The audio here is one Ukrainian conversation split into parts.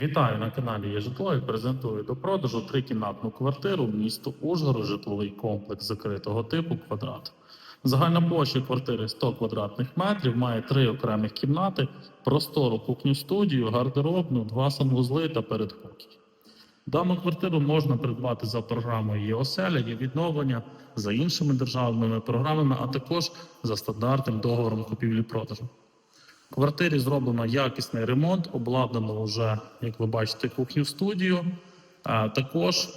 Вітаю на каналі Є житло і презентую до продажу трикімнатну квартиру в місто Ужгород, житловий комплекс закритого типу квадрат. Загальна площа квартири 100 квадратних метрів, має три окремих кімнати, простору кухню студію, гардеробну, два санвузли та передпокій. Дану квартиру можна придбати за програмою ЄОСЕЛЯ, є відновлення за іншими державними програмами, а також за стандартним договором купівлі-продажу. Квартирі зроблено якісний ремонт, обладнано вже, як ви бачите, кухню студію. Також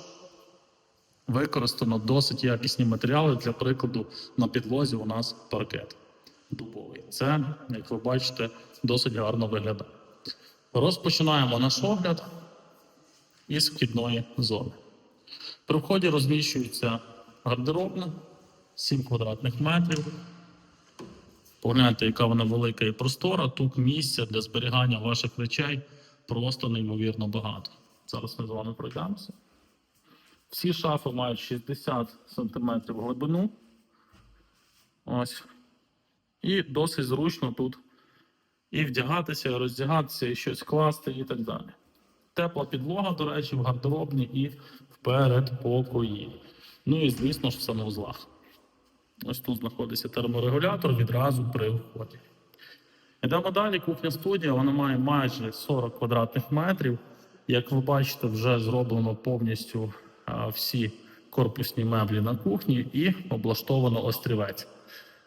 використано досить якісні матеріали. Для прикладу, на підлозі у нас паркет дубовий. Це, як ви бачите, досить гарно виглядає. Розпочинаємо наш огляд із вхідної зони. При вході розміщується гардеробна 7 квадратних метрів. Погляньте, яка вона велика і простора. Тут місця для зберігання ваших речей просто неймовірно багато. Зараз ми з вами пройдемося. Всі шафи мають 60 см глибину. Ось. І досить зручно тут і вдягатися, і роздягатися, і щось класти, і так далі. Тепла підлога, до речі, в гардеробні і в передпокої. Ну і, звісно ж, в санвузлах. Ось тут знаходиться терморегулятор відразу при вході. Йдемо далі. Кухня студія вона має майже 40 квадратних метрів. Як ви бачите, вже зроблено повністю всі корпусні меблі на кухні і облаштовано острівець.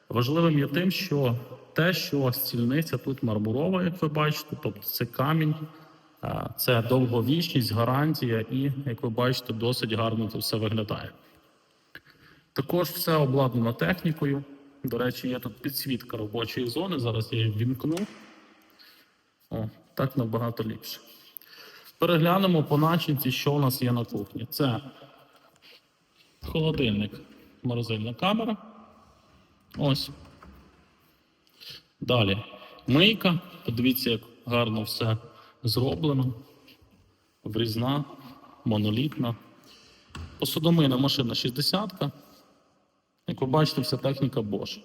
Важливим є тим, що те, що стільниця тут мармурова, як ви бачите, тобто це камінь, це довговічність, гарантія, і, як ви бачите, досить гарно це все виглядає. Також все обладнано технікою. До речі, є тут підсвітка робочої зони. Зараз я її вімкну. О, так набагато ліпше. Переглянемо по начинці, що у нас є на кухні. Це холодильник, морозильна камера. Ось. Далі мийка. Подивіться, як гарно все зроблено. Врізна, монолітна. Посудомийна машина 60-ка. Як ви бачите, вся техніка Bosch.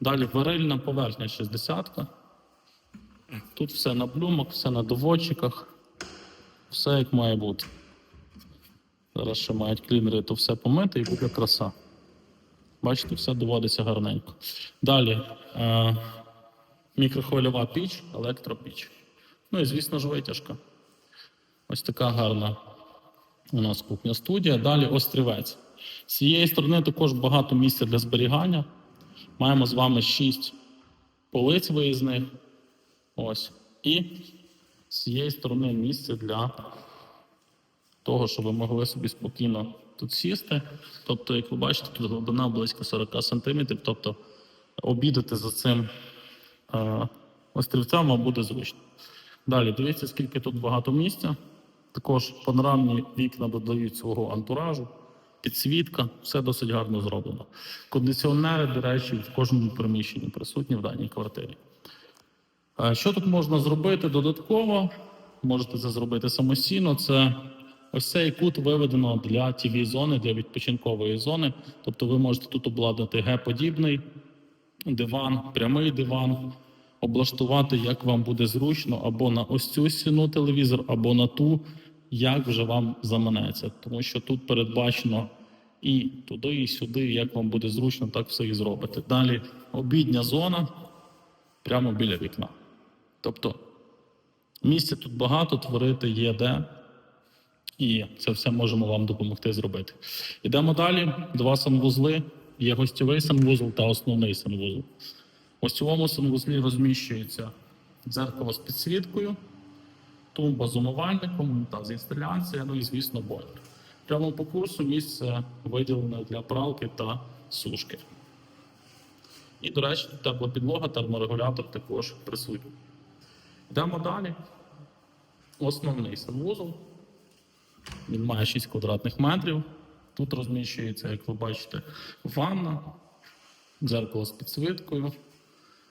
Далі варильна поверхня 60-ка. Тут все на блюмах, все на доводчиках, все як має бути. Зараз ще мають клінери, то все помити і буде краса. Бачите, все доводиться гарненько. Далі е- мікрохвильова піч, електропіч. Ну і, звісно ж, витяжка. Ось така гарна у нас кухня студія. Далі острівець. З цієї сторони також багато місця для зберігання. Маємо з вами 6 полиць виїзних. Ось. І з цієї сторони місце для того, щоб ви могли собі спокійно тут сісти. Тобто, як ви бачите, тут глибина близько 40 см. Тобто обідати за цим е, острівцем вам буде зручно. Далі, дивіться, скільки тут багато місця. Також панорамні вікна додають свого антуражу, підсвітка, все досить гарно зроблено. Кондиціонери, до речі, в кожному приміщенні присутні в даній квартирі. Що тут можна зробити додатково? Можете це зробити самостійно. Це ось цей кут виведено для тв зони для відпочинкової зони. Тобто ви можете тут обладнати Г-подібний диван, прямий диван, облаштувати, як вам буде зручно, або на ось цю стіну телевізор, або на ту, як вже вам заманеться. Тому що тут передбачено і туди, і сюди, як вам буде зручно, так все і зробити. Далі обідня зона прямо біля вікна. Тобто місця тут багато, творити є де. І це все можемо вам допомогти зробити. Ідемо далі. Два санвузли. Є гостьовий санвузол та основний санвузол. У цьому санвузлі розміщується дзеркало з підсвіткою, тумба з умивальником та з інсталяцією, ну і, звісно, бойлер. Прямо по курсу місце виділене для пралки та сушки. І, до речі, тепла підлога, терморегулятор також присутній. Йдемо далі. Основний санвузол. Він має 6 квадратних метрів. Тут розміщується, як ви бачите, ванна, дзеркало з підсвіткою,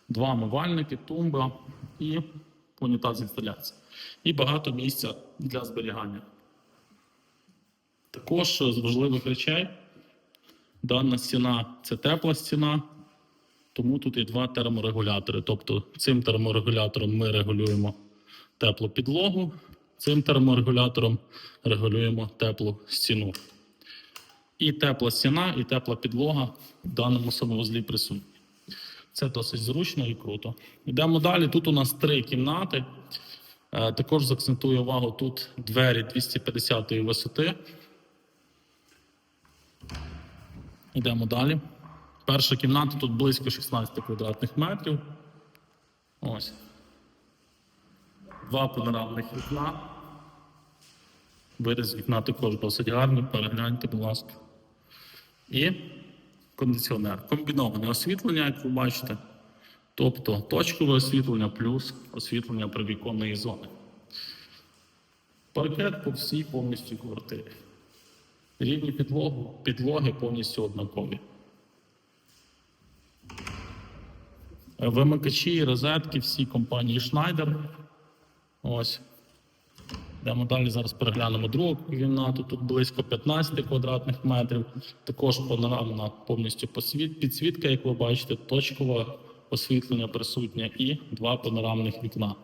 два мивальники, тумба і унітаз інсталяції. І багато місця для зберігання. Також з важливих речей дана стіна це тепла стіна, тому тут є два терморегулятори. Тобто цим терморегулятором ми регулюємо теплу підлогу, Цим терморегулятором регулюємо теплу стіну. І тепла стіна, і тепла підлога в даному самовузлі присутні. Це досить зручно і круто. Йдемо далі. Тут у нас три кімнати. Е, Також заакцентую увагу, тут двері 250 висоти. Йдемо далі. Перша кімната тут близько 16 квадратних метрів. Ось. Два панорамних вікна. Виріз вікна також досить гарний. Перегляньте, будь ласка. І кондиціонер. Комбіноване освітлення, як ви бачите. Тобто точкове освітлення плюс освітлення привіконної зони. Паркет по всій повністю квартирі. Рівні підлогу, підлоги повністю однакові. Вимикачі, розетки, всі компанії Schneider. Ось. Йдемо далі, зараз переглянемо другу кімнату. Тут близько 15 квадратних метрів. Також панорамна повністю підсвітка, як ви бачите, точкове освітлення присутнє і два панорамних вікна.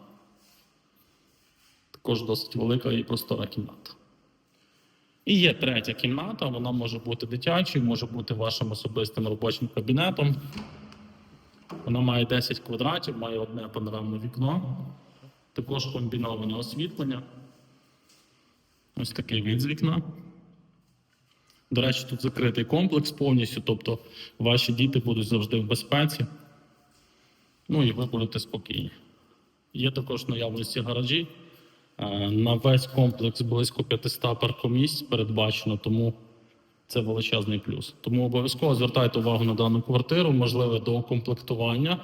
Також досить велика і простора кімната. І є третя кімната, вона може бути дитячою, може бути вашим особистим робочим кабінетом. Вона має 10 квадратів, має одне панорамне вікно, також комбіноване освітлення. Ось такий від з вікна. До речі, тут закритий комплекс повністю, тобто ваші діти будуть завжди в безпеці. Ну і ви будете спокійні. Є також наявності гаражі. Е, На весь комплекс близько 500 паркомісць передбачено, тому це величезний плюс. Тому обов'язково звертайте увагу на дану квартиру, можливе доукомплектування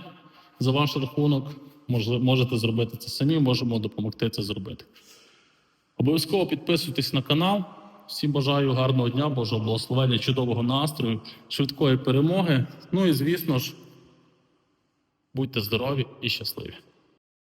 за ваш рахунок. Можливо, можете зробити це самі, можемо допомогти це зробити. Обов'язково підписуйтесь на канал. Всім бажаю гарного дня, Божого благословення, чудового настрою, швидкої перемоги. Ну і звісно ж, будьте здорові і щасливі.